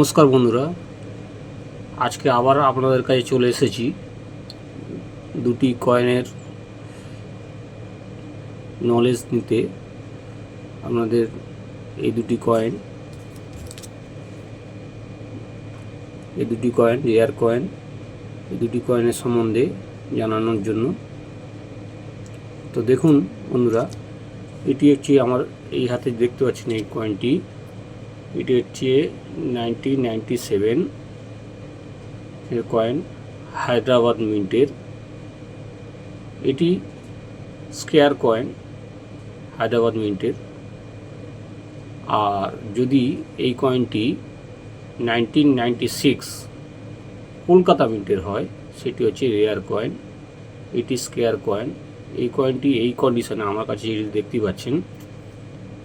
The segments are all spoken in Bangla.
নমস্কার বন্ধুরা। আজকে আবার আপনাদের কাছে চলে এসেছি দুটি কয়েনের নলেজ নিতে। আপনাদের এই দুটি কয়েন, এই দুটি কয়েন রেয়ার কয়েন, এই দুটি কয়েনের সম্বন্ধে জানানোর জন্য। তো দেখুন বন্ধুরা, এটি হচ্ছে আমার এই হাতে দেখতে পাচ্ছেন এই কয়েনটি। এটি হচ্ছে নাইনটিন নাইনটি সেভেন এর কয়েন হায়দ্রাবাদ মিন্টের এটি স্কেয়ার কয়েন হায়দ্রাবাদ মিন্টের আর যদি এই কয়েনটি নাইনটিন নাইনটি সিক্স কলকাতা মিন্টের হয়, সেটি হচ্ছে রেয়ার কয়েন এটি স্কেয়ার কয়েন এই কয়েনটি এই কন্ডিশনে আমার কাছে দেখতে পাচ্ছেন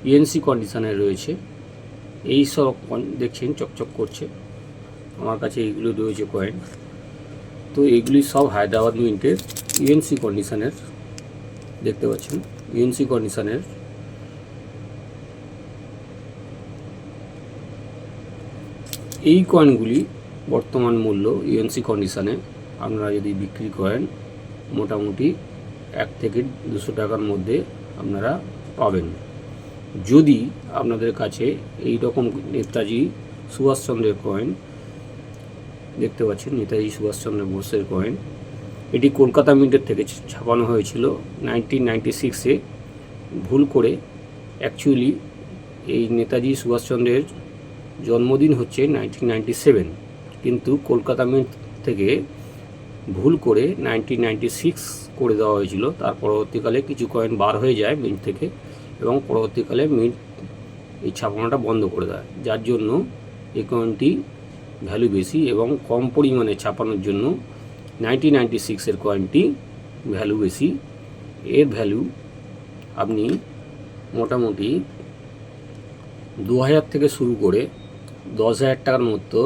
ইএনসি কন্ডিশনে রয়েছে। এই সব দেখছেন, চকচক করছে। আমার কাছে এইগুলো রয়েছে কয়েন। তো এইগুলি সব হায়দ্রাবাদ মিন্টের ইউএনসি কন্ডিশনের, দেখতে পাচ্ছেন ইউএনসি কন্ডিশনের। এই কয়েনগুলি বর্তমান মূল্য ইউএনসি কন্ডিশনে, আপনারা যদি বিক্রি করেন, মোটামুটি এক থেকে দুশো টাকার মধ্যে আপনারা পাবেন। যদি আপনাদের কাছে এই রকম নেতাজি সুভাষচন্দ্রের কয়েন, দেখতে পাচ্ছেন নেতাজি সুভাষচন্দ্র বোসের কয়েন, এটি কলকাতা মিন্টের থেকে ছাপানো হয়েছিল নাইনটিন নাইনটি সিক্সে। ভুল করে অ্যাকচুয়ালি এই নেতাজি সুভাষচন্দ্রের জন্মদিন হচ্ছে নাইনটিন নাইনটি সেভেন। কিন্তু কলকাতা মিন্ট থেকে ভুল করে নাইনটিন নাইনটি সিক্স করে দেওয়া হয়েছিল। তার পরবর্তীকালে কিছু কয়েন বার হয়ে যায় মিন্ট থেকে। এবং পরবর্তীকালে মিন্ট এই ছাপানোটা বন্ধ করে দেয়। যার জন্য এই কয়েনটি ভ্যালু বেশি এবং কম পরিমাণে ছাপানোর জন্য নাইনটিন নাইনটি সিক্সের কয়েনটি ভ্যালু বেশি। এর ভ্যালু আপনি মোটামুটি দু হাজার থেকে শুরু করে দশ হাজার টাকার মতো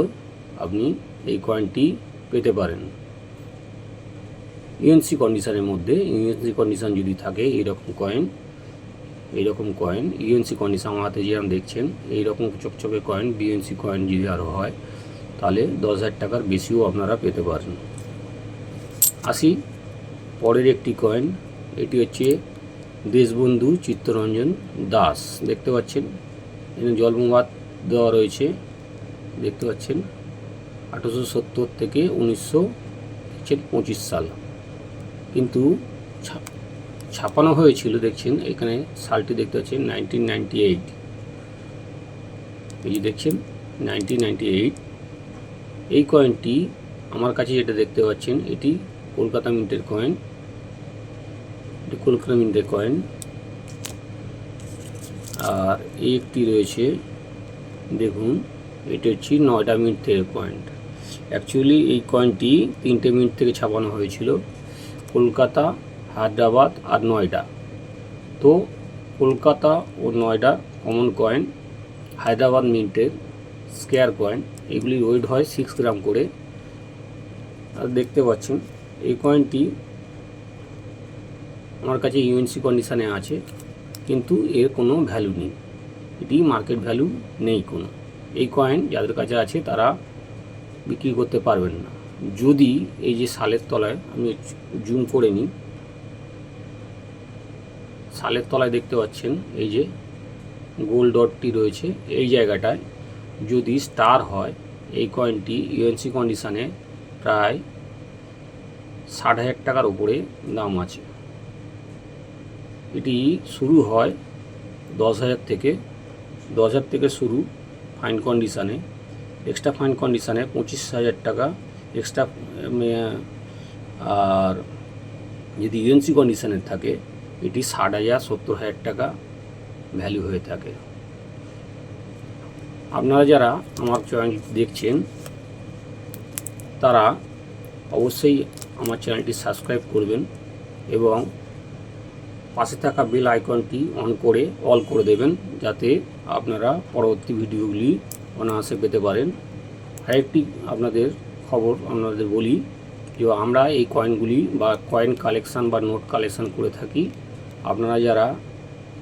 আপনি এই কয়েনটি পেতে পারেন। ইউএনসি কন্ডিশনের মধ্যে ইউএনসি কন্ডিশন যদি থাকে, এইরকম কয়েন এইরকম কয়েন ইউএনসি কন্ডিশন আমার হাতে যেরকম দেখছেন, এইরকম চকচকে কয়েন বিএনসি কয়েন যদি আরও হয়, তাহলে দশ হাজার টাকার বেশিও আপনারা পেতে পারেন আসি, পরের একটি কয়েন এটি হচ্ছে দেশবন্ধু চিত্তরঞ্জন দাস। দেখতে পাচ্ছেন, এখানে জলমবাদ দেওয়া রয়েছে, দেখতে পাচ্ছেন, আঠেরোশো সত্তর থেকে উনিশশো পঁচিশ সাল। কিন্তু ছাপানো হয়েছিল, দেখছেন, এখানে সালটি দেখতে পাচ্ছেন নাইনটিন নাইনটি এইট এই দেখছেন নাইনটিন নাইনটি এইট এই কয়েনটি আমার কাছে যেটা দেখতে পাচ্ছেন, এটি কলকাতা মিন্টের কয়েন এটি কলকাতা মিন্টের কয়েন আর এই একটি রয়েছে, দেখুন, এটা হচ্ছে নয়টা মিনিট থেকে পয়েন্ট অ্যাকচুয়ালি এই কয়েনটি তিনটে মিনিট থেকে ছাপানো হয়েছিল। কলকাতা হায়দ্রাবাদ আর নয়ডা। তো কলকাতা ও নয়ডা কমন কয়েন হায়দ্রাবাদ মিন্টের স্কেয়ার কয়েন এগুলি ওয়েট হয় সিক্স গ্রাম করে। আর দেখতে পাচ্ছেন, এই কয়েনটি আমার কাছে ইউএনসি কন্ডিশানে আছে, কিন্তু এর কোনো ভ্যালু নেই। এটি মার্কেট ভ্যালু নেই কোনো। এই কয়েন যাদের কাছে আছে তারা বিক্রি করতে পারবেন না। যদি এই যে সালের তলায়, আমি জুম করে নিই সালের তলায় দেখতে পাচ্ছেন, এই যে গোল ডটটি রয়েছে, এই জায়গাটায় যদি স্টার হয়, এই কয়েনটি ইউএনসি কন্ডিশানে প্রায় ষাট হাজার টাকার উপরে দাম আছে। এটি শুরু হয় দশ হাজার থেকে, দশ হাজার থেকে শুরু ফাইন কন্ডিশানে, এক্সট্রা ফাইন কন্ডিশানে পঁচিশ হাজার টাকা, এক্সট্রা আর যদি ইউএনসি কন্ডিশানের থাকে এটি ষাট হাজার সত্তর হাজার টাকা ভ্যালু হয়ে থাকে। আপনারা যারা আমার চ্যানেল দেখছেন, তারা অবশ্যই আমার চ্যানেলটি সাবস্ক্রাইব করবেন এবং পাশে থাকা বেল আইকনটি অন করে অল করে দেবেন, যাতে আপনারা পরবর্তী ভিডিওগুলি অনায়াসে পেতে পারেন। আরেকটি আপনাদের খবর আপনাদের বলি, যে আমরা এই কয়েনগুলি বা কয়েন কালেকশান বা নোট কালেকশান করে থাকি। আপনারা যারা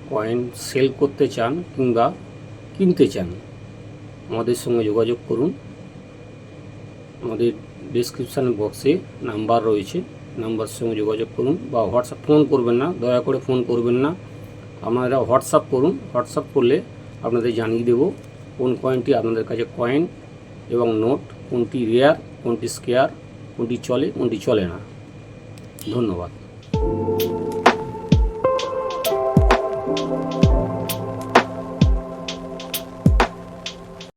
কয়েন সেল করতে চান কিংবা কিনতে চান, আমাদের সঙ্গে যোগাযোগ করুন। আমাদের ডিসক্রিপশান বক্সে নাম্বার রয়েছে। নাম্বার সঙ্গে যোগাযোগ করুন বা হোয়াটসঅ্যাপ ফোন করবেন না, দয়া করে ফোন করবেন না। আপনারা হোয়াটসঅ্যাপ করুন। হোয়াটসঅ্যাপ করলে আপনাদের জানিয়ে দেব কোন কয়েনটি আপনাদের কাছে কয়েন এবং নোট কোনটি রেয়ার কোনটি স্কেয়ার কোনটি চলে কোনটি চলে না। ধন্যবাদ।